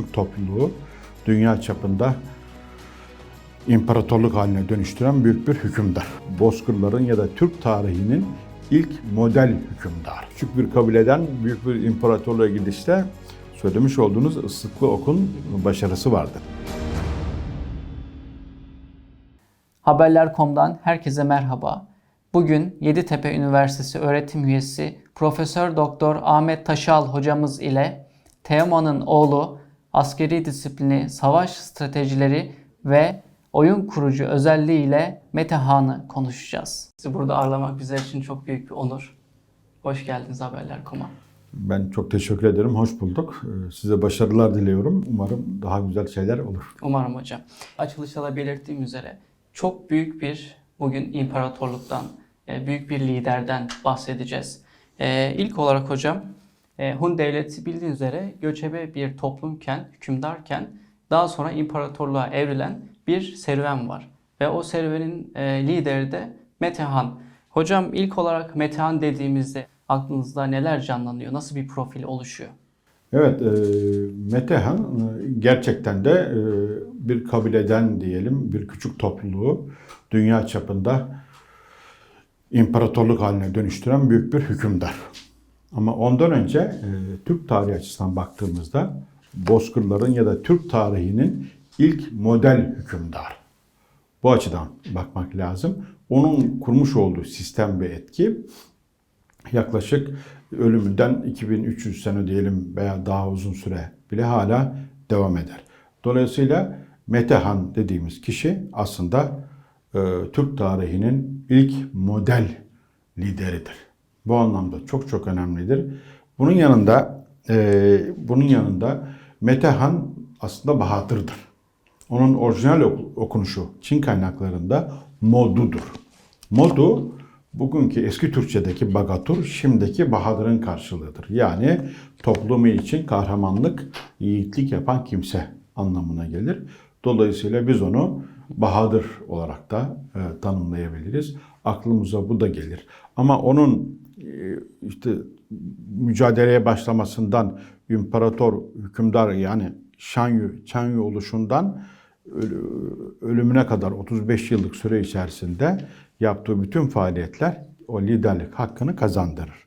küçük topluluğu dünya çapında imparatorluk haline dönüştüren büyük bir hükümdar. Bozkırların ya da Türk tarihinin ilk model hükümdar. Küçük bir kabileden büyük bir imparatorluğa gidişte söylemiş olduğunuz ıslıklı okun başarısı vardı. Haberler.com'dan herkese merhaba. Bugün Yeditepe Üniversitesi öğretim üyesi Profesör Doktor Ahmet Taşal hocamız ile Teoman'ın oğlu askeri disiplini, savaş stratejileri ve oyun kurucu özelliğiyle Mete Han'ı konuşacağız. Sizi burada ağırlamak bizler için çok büyük bir onur. Hoş geldiniz Haberler.com'a. Ben çok teşekkür ederim. Hoş bulduk. Ee, Size başarılar diliyorum. Umarım daha güzel şeyler olur. Umarım hocam. Açılışta da belirttiğim üzere çok büyük bir bugün imparatorluktan, e, büyük bir liderden bahsedeceğiz. E, İlk olarak hocam Hun devleti bildiğiniz üzere göçebe bir toplumken, hükümdarken daha sonra imparatorluğa evrilen bir serüven var. Ve o serüvenin e, lideri de Metehan. Hocam ilk olarak Metehan dediğimizde aklınızda neler canlanıyor? Nasıl bir profil oluşuyor? Evet, e, Metehan e, gerçekten de e, bir kabileden diyelim, bir küçük topluluğu dünya çapında imparatorluk haline dönüştüren büyük bir hükümdar. Ama ondan önce e, Türk tarihi açısından baktığımızda Bozkırların ya da Türk tarihinin ilk model hükümdar. Bu açıdan bakmak lazım. Onun kurmuş olduğu sistem ve etki yaklaşık ölümünden 2300 sene diyelim veya daha uzun süre bile hala devam eder. Dolayısıyla Metehan dediğimiz kişi aslında e, Türk tarihinin ilk model lideridir. Bu anlamda çok çok önemlidir. Bunun yanında e, bunun yanında Metehan aslında Bahadır'dır. Onun orijinal ok- okunuşu Çin kaynaklarında Modu'dur. Modu bugünkü eski Türkçedeki Bagatur, şimdiki Bahadır'ın karşılığıdır. Yani toplumu için kahramanlık, yiğitlik yapan kimse anlamına gelir. Dolayısıyla biz onu Bahadır olarak da e, tanımlayabiliriz. Aklımıza bu da gelir. Ama onun işte mücadeleye başlamasından imparator, hükümdar yani Şanyu, Çanyu oluşundan ölü- ölümüne kadar 35 yıllık süre içerisinde yaptığı bütün faaliyetler o liderlik hakkını kazandırır.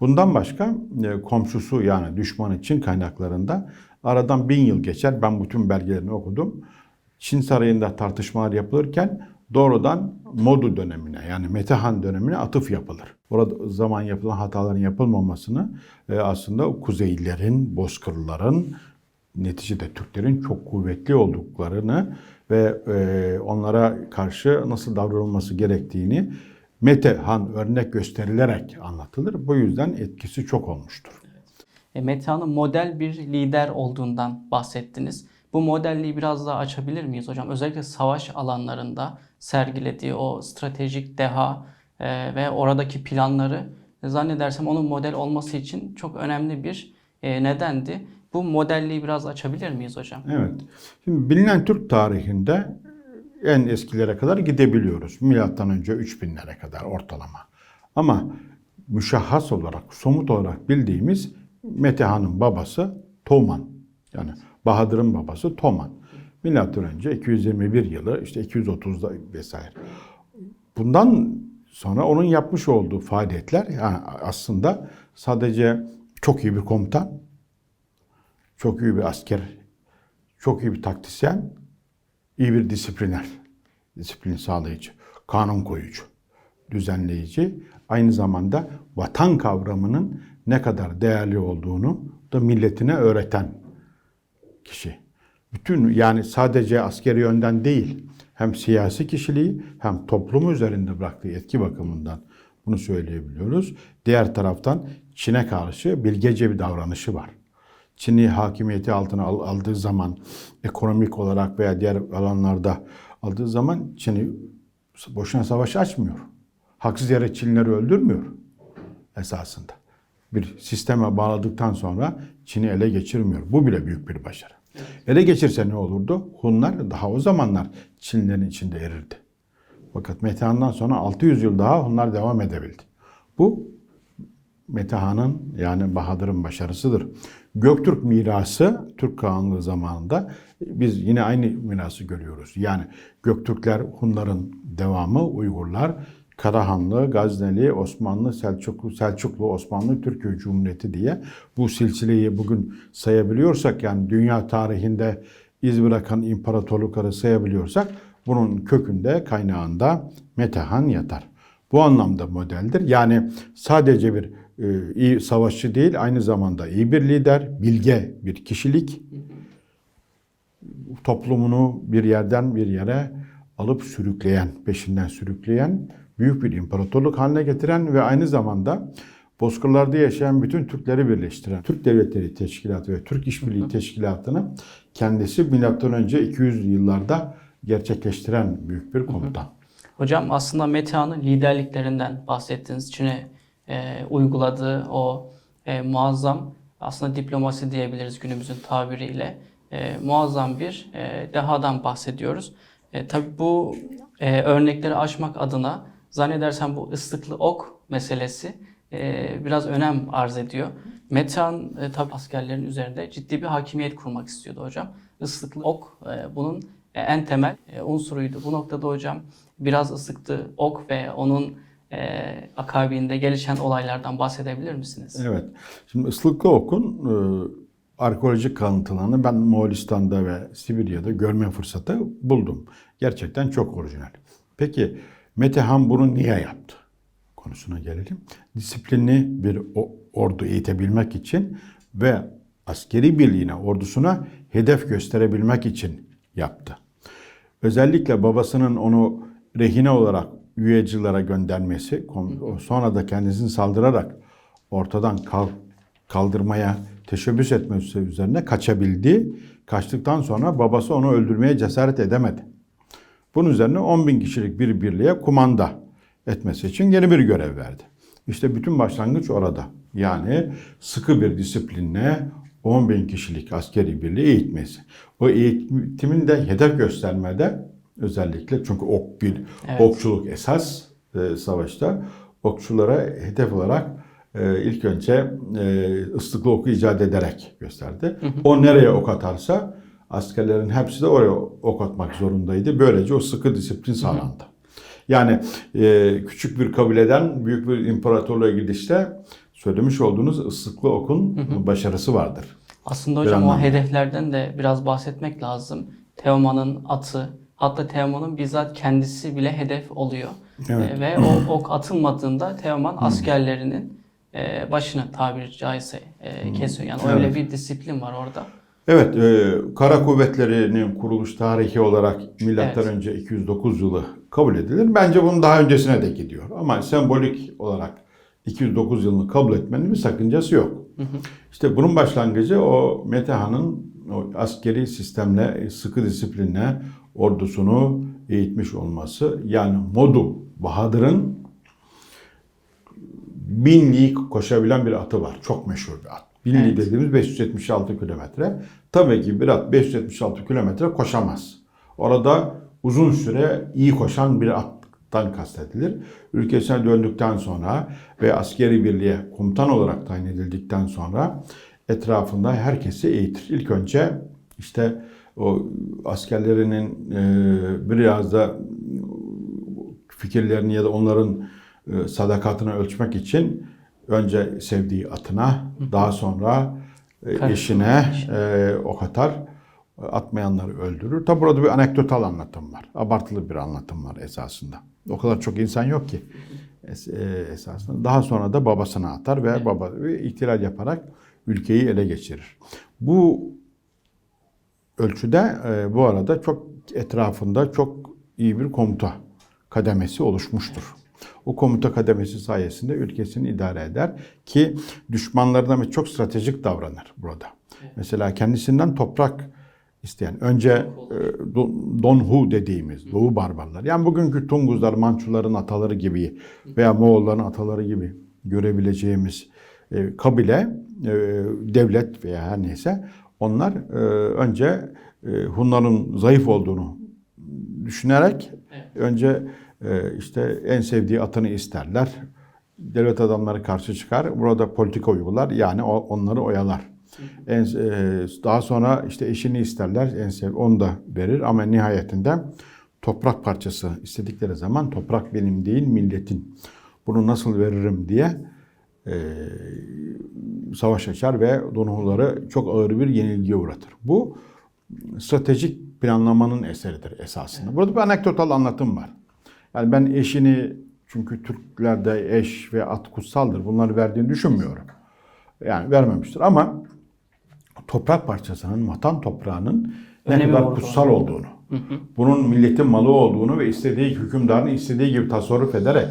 Bundan başka e, komşusu yani düşmanı Çin kaynaklarında aradan bin yıl geçer. Ben bütün belgelerini okudum. Çin sarayında tartışmalar yapılırken doğrudan Modu dönemine yani Metehan dönemine atıf yapılır. Orada zaman yapılan hataların yapılmamasını e, aslında Kuzeylilerin, Bozkırlıların, neticede Türklerin çok kuvvetli olduklarını ve e, onlara karşı nasıl davranılması gerektiğini Mete Han örnek gösterilerek anlatılır. Bu yüzden etkisi çok olmuştur. E, Metehan'ın model bir lider olduğundan bahsettiniz. Bu modelliği biraz daha açabilir miyiz hocam? Özellikle savaş alanlarında sergilediği o stratejik deha e, ve oradaki planları zannedersem onun model olması için çok önemli bir e, nedendi. Bu modelliği biraz açabilir miyiz hocam? Evet. Şimdi bilinen Türk tarihinde en eskilere kadar gidebiliyoruz. Milattan önce 3000'lere kadar ortalama. Ama müşahhas olarak, somut olarak bildiğimiz Metehan'ın babası Toman. Yani Bahadır'ın babası Toman. Milattan önce 221 yılı, işte 230'da vesaire. Bundan sonra onun yapmış olduğu faaliyetler yani aslında sadece çok iyi bir komutan, çok iyi bir asker, çok iyi bir taktisyen, iyi bir disipliner, disiplin sağlayıcı, kanun koyucu, düzenleyici, aynı zamanda vatan kavramının ne kadar değerli olduğunu da milletine öğreten kişi. Bütün yani sadece askeri yönden değil, hem siyasi kişiliği hem toplumu üzerinde bıraktığı etki bakımından bunu söyleyebiliyoruz. Diğer taraftan Çin'e karşı bilgece bir davranışı var. Çin'i hakimiyeti altına al- aldığı zaman ekonomik olarak veya diğer alanlarda aldığı zaman Çin'i boşuna savaş açmıyor. Haksız yere Çinlileri öldürmüyor esasında. Bir sisteme bağladıktan sonra Çin'i ele geçirmiyor. Bu bile büyük bir başarı. Ele geçirse ne olurdu? Hunlar daha o zamanlar Çinlilerin içinde erirdi. Fakat Metehan'dan sonra 600 yıl daha Hunlar devam edebildi. Bu Metehan'ın yani Bahadır'ın başarısıdır. Göktürk mirası Türk Kağanlığı zamanında biz yine aynı mirası görüyoruz. Yani Göktürkler Hunların devamı Uygurlar Karahanlı, Gazneli, Osmanlı, Selçuklu, Selçuklu, Osmanlı, Türkiye Cumhuriyeti diye bu silsileyi bugün sayabiliyorsak yani dünya tarihinde iz bırakan imparatorlukları sayabiliyorsak bunun kökünde kaynağında Metehan yatar. Bu anlamda modeldir. Yani sadece bir e, iyi savaşçı değil aynı zamanda iyi bir lider, bilge bir kişilik toplumunu bir yerden bir yere alıp sürükleyen, peşinden sürükleyen, büyük bir imparatorluk haline getiren ve aynı zamanda Bozkırlarda yaşayan bütün Türkleri birleştiren Türk Devletleri Teşkilatı ve Türk İşbirliği Teşkilatı'nı kendisi milattan önce 200 yıllarda gerçekleştiren büyük bir komutan. Hocam aslında Metehan'ın liderliklerinden bahsettiğiniz Çin'e e, uyguladığı o e, muazzam aslında diplomasi diyebiliriz günümüzün tabiriyle e, muazzam bir e, dehadan bahsediyoruz. E, tabii bu e, örnekleri aşmak adına zannedersem bu ıslıklı ok meselesi e, biraz önem arz ediyor. Metehan e, tabii askerlerin üzerinde ciddi bir hakimiyet kurmak istiyordu hocam. Islıklı ok e, bunun en temel unsuruydu. Bu noktada hocam biraz ıslıklı ok ve onun akabinde gelişen olaylardan bahsedebilir misiniz? Evet. Şimdi Islıklı Ok'un arkeolojik kalıntılarını ben Moğolistan'da ve Sibirya'da görme fırsatı buldum. Gerçekten çok orijinal. Peki Metehan bunu niye yaptı? Konusuna gelelim. Disiplinli bir ordu eğitebilmek için ve askeri birliğine, ordusuna hedef gösterebilmek için yaptı. Özellikle babasının onu rehine olarak üyecilere göndermesi, sonra da kendisini saldırarak ortadan kal- kaldırmaya teşebbüs etmesi üzerine kaçabildi. Kaçtıktan sonra babası onu öldürmeye cesaret edemedi. Bunun üzerine 10 bin kişilik bir birliğe kumanda etmesi için yeni bir görev verdi. İşte bütün başlangıç orada. Yani sıkı bir disiplinle 10 bin kişilik askeri birliği eğitmesi. O eğitimin de hedef göstermede özellikle çünkü ok bir Evet. okçuluk esas e, savaşta okçulara hedef olarak e, ilk önce e, ıslıklı oku icat ederek gösterdi. O nereye ok atarsa askerlerin hepsi de oraya ok atmak zorundaydı. Böylece o sıkı disiplin sağlandı. Yani e, küçük bir kabileden büyük bir imparatorluğa gidişte söylemiş olduğunuz ıslıklı okun başarısı vardır. Aslında Bir hocam o anlamda. hedeflerden de biraz bahsetmek lazım. Teoman'ın atı, hatta Teoman'ın bizzat kendisi bile hedef oluyor. Evet. Ee, ve o ok atılmadığında Teoman askerlerinin e, başını tabiri caizse e, kesiyor. Yani öyle Evet. bir disiplin var orada. Evet, e, Kara Kuvvetleri'nin kuruluş tarihi olarak milattan Evet. önce 209 yılı kabul edilir. Bence bunun daha öncesine de gidiyor. Ama sembolik olarak 209 yılını kabul etmenin bir sakıncası yok. İşte bunun başlangıcı o Metehan'ın o askeri sistemle, sıkı disiplinle ordusunu eğitmiş olması. Yani modu, Bahadır'ın bin lig koşabilen bir atı var. Çok meşhur bir at. Bin lig Evet. dediğimiz 576 kilometre. Tabii ki bir at 576 kilometre koşamaz. Orada uzun süre iyi koşan bir attan kastedilir. Ülkesine döndükten sonra ve askeri birliğe komutan olarak tayin edildikten sonra etrafında herkesi eğitir. İlk önce işte o askerlerinin e, biraz da fikirlerini ya da onların e, sadakatini ölçmek için önce sevdiği atına, daha sonra e, eşine e, ok atar. Atmayanları öldürür. Tabi burada bir anekdotal anlatım var. Abartılı bir anlatım var esasında. O kadar çok insan yok ki es- e, esasında. Daha sonra da babasına atar ve baba ve ihtilal yaparak ülkeyi ele geçirir. Bu ölçüde e, bu arada çok etrafında çok iyi bir komuta kademesi oluşmuştur. O komuta kademesi sayesinde ülkesini idare eder ki düşmanlarına çok stratejik davranır burada. Mesela kendisinden toprak isteyen önce e, Don- Donhu dediğimiz Doğu barbarlar yani bugünkü Tunguzlar, Mançuların ataları gibi veya Moğolların ataları gibi görebileceğimiz e, kabile, e, devlet veya her neyse onlar e, önce e, Hunların zayıf olduğunu düşünerek önce e, işte en sevdiği atını isterler. Devlet adamları karşı çıkar. Burada politika uygular. Yani onları oyalar. En, e, daha sonra işte eşini isterler, en sev onu da verir ama nihayetinde toprak parçası istedikleri zaman toprak benim değil milletin. Bunu nasıl veririm diye e, savaş açar ve Donuhuları çok ağır bir yenilgiye uğratır. Bu stratejik planlamanın eseridir esasında. Burada bir anekdotal anlatım var. Yani ben eşini çünkü Türklerde eş ve at kutsaldır. Bunları verdiğini düşünmüyorum. Yani vermemiştir ama toprak parçasının, vatan toprağının ne Önemi kadar olduğunu. kutsal olduğunu, bunun milletin malı olduğunu ve istediği hükümdarın istediği gibi tasarruf ederek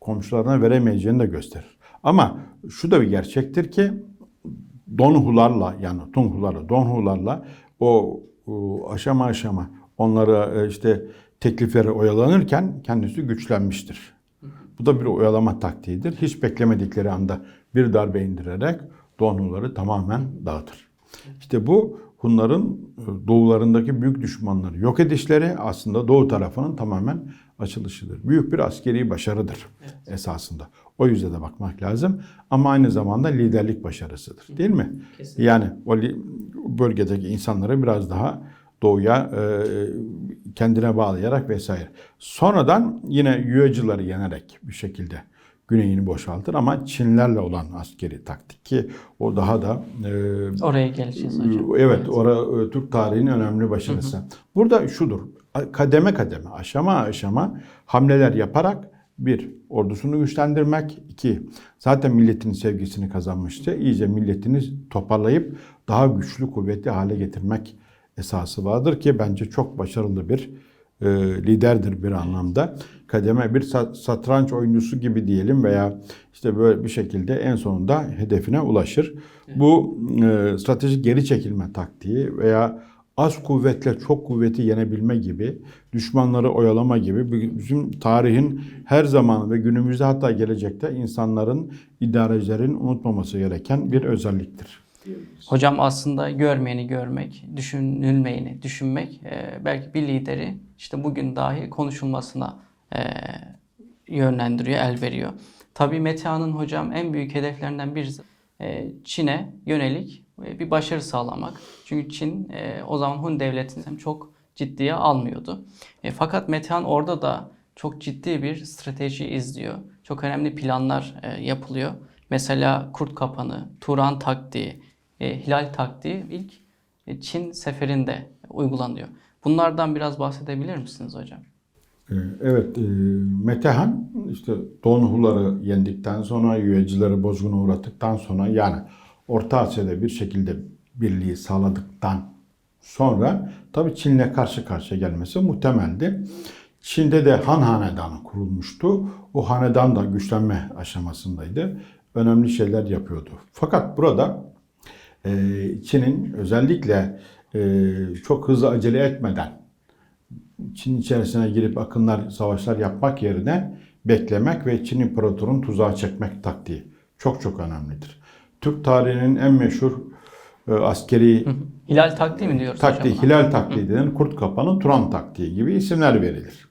komşularına veremeyeceğini de gösterir. Ama şu da bir gerçektir ki Donhularla yani Tunhularla, Donhularla o, o aşama aşama onlara e, işte teklifleri oyalanırken kendisi güçlenmiştir. Bu da bir oyalama taktiğidir. Hiç beklemedikleri anda bir darbe indirerek Donhuları tamamen dağıtır. İşte bu Hunların e, doğularındaki büyük düşmanları yok edişleri aslında doğu tarafının tamamen açılışıdır. Büyük bir askeri başarıdır esasında. O yüzden de bakmak lazım. Ama aynı zamanda liderlik başarısıdır. Değil mi? Kesinlikle. Yani o bölgedeki insanları biraz daha doğuya e, kendine bağlayarak vesaire. Sonradan yine Yuecıları yenerek bir şekilde güneyini boşaltır ama Çinlerle olan askeri taktik ki o daha da e, Oraya geleceğiz hocam. Evet, ora e, Türk tarihinin önemli başarısı. Burada şudur. Kademe kademe, aşama aşama hamleler yaparak bir, ordusunu güçlendirmek. iki zaten milletin sevgisini kazanmıştı. İyice milletini toparlayıp daha güçlü, kuvvetli hale getirmek esası vardır ki bence çok başarılı bir e, liderdir bir anlamda. Kademe bir sa- satranç oyuncusu gibi diyelim veya işte böyle bir şekilde en sonunda hedefine ulaşır. Bu e, stratejik geri çekilme taktiği veya az kuvvetle çok kuvveti yenebilme gibi, düşmanları oyalama gibi bizim tarihin her zaman ve günümüzde hatta gelecekte insanların, idarecilerin unutmaması gereken bir özelliktir. Hocam aslında görmeyeni görmek, düşünülmeyeni düşünmek e, belki bir lideri işte bugün dahi konuşulmasına e, yönlendiriyor, el veriyor. Tabii Metehan'ın hocam en büyük hedeflerinden birisi e, Çin'e yönelik e, bir başarı sağlamak. Çünkü Çin e, o zaman Hun devletini çok ciddiye almıyordu. E, fakat Metehan orada da çok ciddi bir strateji izliyor. Çok önemli planlar e, yapılıyor. Mesela Kurt Kapanı, Turan taktiği, e, Hilal taktiği ilk e, Çin seferinde uygulanıyor. Bunlardan biraz bahsedebilir misiniz hocam? Ee, Evet, e, Metehan işte Donhuları yendikten sonra, Yüecileri bozguna uğrattıktan sonra yani Orta Asya'da bir şekilde birliği sağladıktan sonra tabii Çin'le karşı karşıya gelmesi muhtemeldi. Çin'de de Han Hanedanı kurulmuştu. O hanedan da güçlenme aşamasındaydı. Önemli şeyler yapıyordu. Fakat burada e, Çin'in özellikle e, çok hızlı acele etmeden Çin içerisine girip akınlar, savaşlar yapmak yerine beklemek ve Çin imparatorun tuzağa çekmek taktiği çok çok önemlidir. Türk tarihinin en meşhur e, askeri Hilal taktiği mi diyoruz taktiği, hocam? hilal taktiği denen kurt kapanı, Turan taktiği gibi isimler verilir.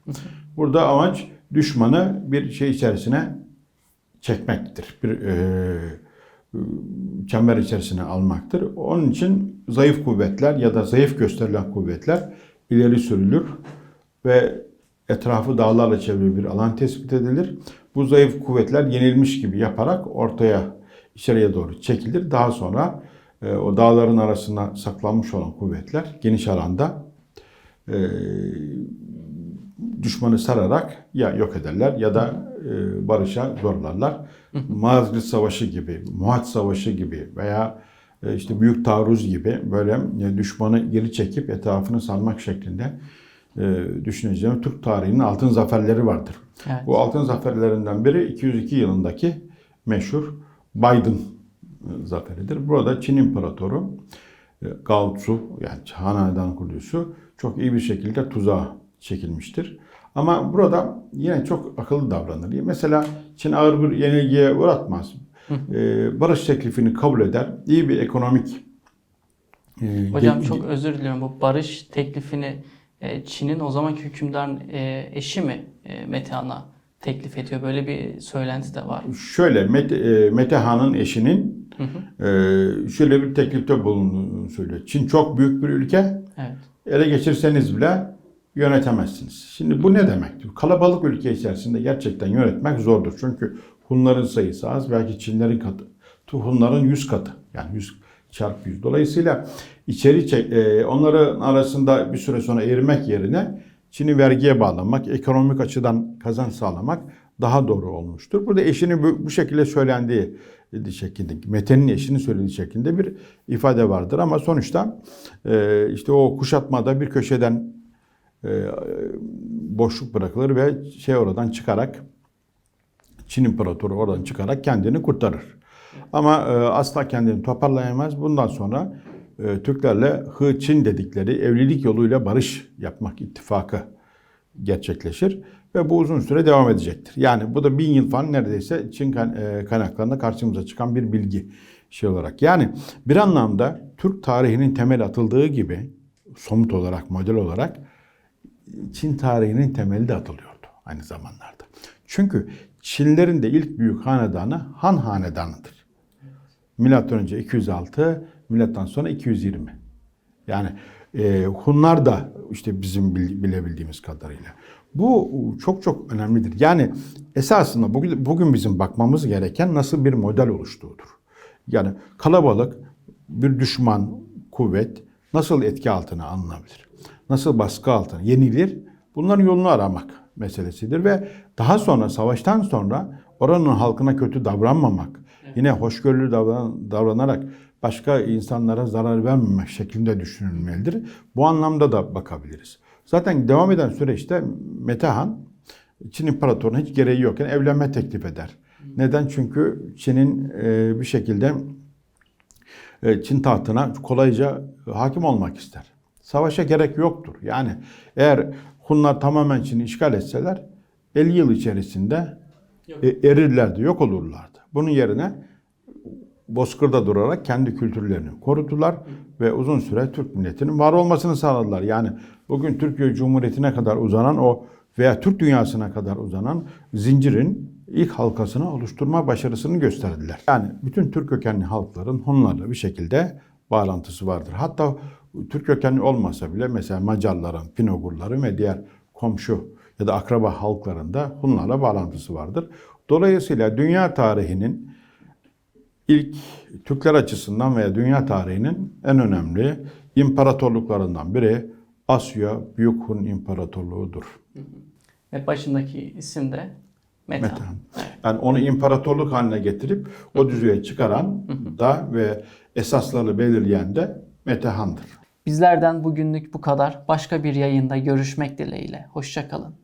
Burada amaç düşmanı bir şey içerisine çekmektir. Bir e, çember içerisine almaktır. Onun için zayıf kuvvetler ya da zayıf gösterilen kuvvetler ileri sürülür ve etrafı dağlarla çevrili bir alan tespit edilir. Bu zayıf kuvvetler yenilmiş gibi yaparak ortaya içeriye doğru çekilir. Daha sonra e, o dağların arasına saklanmış olan kuvvetler geniş alanda e, düşmanı sararak ya yok ederler ya da e, barışa zorlarlar. Malazgirt Savaşı gibi, Muhat Savaşı gibi veya e, işte Büyük Taarruz gibi böyle e, düşmanı geri çekip etrafını sarmak şeklinde e, düşüneceğim Türk tarihinin altın zaferleri vardır. Evet. Bu altın zaferlerinden biri 202 yılındaki meşhur Biden e, zaferidir. Burada Çin İmparatoru e, Gao Tzu yani Han Hanedan kurucusu çok iyi bir şekilde tuzağa çekilmiştir. Ama burada yine çok akıllı davranır. Mesela Çin ağır bir yenilgiye uğratmaz. E, barış teklifini kabul eder. İyi bir ekonomik e, Hocam çok özür diliyorum. Bu barış teklifini e, Çin'in o zamanki hükümdarın e, eşi mi e, Metehan'a teklif ediyor. Böyle bir söylenti de var. Şöyle Mete, e, Mete Han'ın eşinin e, şöyle bir teklifte bulunduğunu söylüyor. Çin çok büyük bir ülke. Evet. Ele geçirseniz bile yönetemezsiniz. Şimdi bu ne demektir? Kalabalık ülke içerisinde gerçekten yönetmek zordur. Çünkü Hunların sayısı az. Belki Çinlerin katı. Hunların 100 katı. Yani 100 çarpı 100. Dolayısıyla içeri çek, e, onların arasında bir süre sonra erimek yerine Çin'i vergiye bağlamak, ekonomik açıdan kazanç sağlamak daha doğru olmuştur. Burada eşinin bu, bu şekilde söylendiği şeklinde, Mete'nin eşinin söylediği şeklinde bir ifade vardır. Ama sonuçta e, işte o kuşatmada bir köşeden boşluk bırakılır ve şey oradan çıkarak Çin İmparatoru oradan çıkarak kendini kurtarır. Ama e, asla kendini toparlayamaz. Bundan sonra e, Türklerle Hı Çin dedikleri evlilik yoluyla barış yapmak ittifakı gerçekleşir ve bu uzun süre devam edecektir. Yani bu da bin yıl falan neredeyse Çin e, kaynaklarında karşımıza çıkan bir bilgi şey olarak. Yani bir anlamda Türk tarihinin temel atıldığı gibi somut olarak, model olarak Çin tarihinin temeli de atılıyordu aynı zamanlarda. Çünkü Çinlerin de ilk büyük hanedanı Han Hanedanı'dır. Milattan önce 206, milattan sonra 220. Yani e, Hunlar da işte bizim bil- bilebildiğimiz kadarıyla. Bu çok çok önemlidir. Yani esasında bugün, bugün bizim bakmamız gereken nasıl bir model oluştuğudur. Yani kalabalık bir düşman kuvvet nasıl etki altına alınabilir? Nasıl baskı altına yenilir? Bunların yolunu aramak meselesidir ve daha sonra savaştan sonra oranın halkına kötü davranmamak, yine hoşgörülü davran, davranarak başka insanlara zarar vermemek şeklinde düşünülmelidir. Bu anlamda da bakabiliriz. Zaten devam eden süreçte Metehan Çin İmparatorluğu'na hiç gereği yokken evlenme teklif eder. Neden? Çünkü Çin'in e, bir şekilde e, Çin tahtına kolayca hakim olmak ister. Savaşa gerek yoktur. Yani eğer Hunlar tamamen Çin'i işgal etseler 50 yıl içerisinde e, erirlerdi, yok olurlardı. Bunun yerine Bozkır'da durarak kendi kültürlerini korudular ve uzun süre Türk milletinin var olmasını sağladılar. Yani bugün Türkiye Cumhuriyeti'ne kadar uzanan o veya Türk dünyasına kadar uzanan zincirin ilk halkasını oluşturma başarısını gösterdiler. Yani bütün Türk kökenli halkların Hunlarla bir şekilde bağlantısı vardır. Hatta Türk kökenli olmasa bile mesela Macarların, Finogurların ve diğer komşu ya da akraba halklarında Hunlarla bağlantısı vardır. Dolayısıyla dünya tarihinin ilk Türkler açısından veya dünya tarihinin en önemli imparatorluklarından biri Asya Büyük Hun İmparatorluğu'dur. Ve başındaki isim de. Metehan. Yani onu imparatorluk haline getirip o düzeye çıkaran da ve esaslarını belirleyen de Metehan'dır. Bizlerden bugünlük bu kadar. Başka bir yayında görüşmek dileğiyle. Hoşçakalın.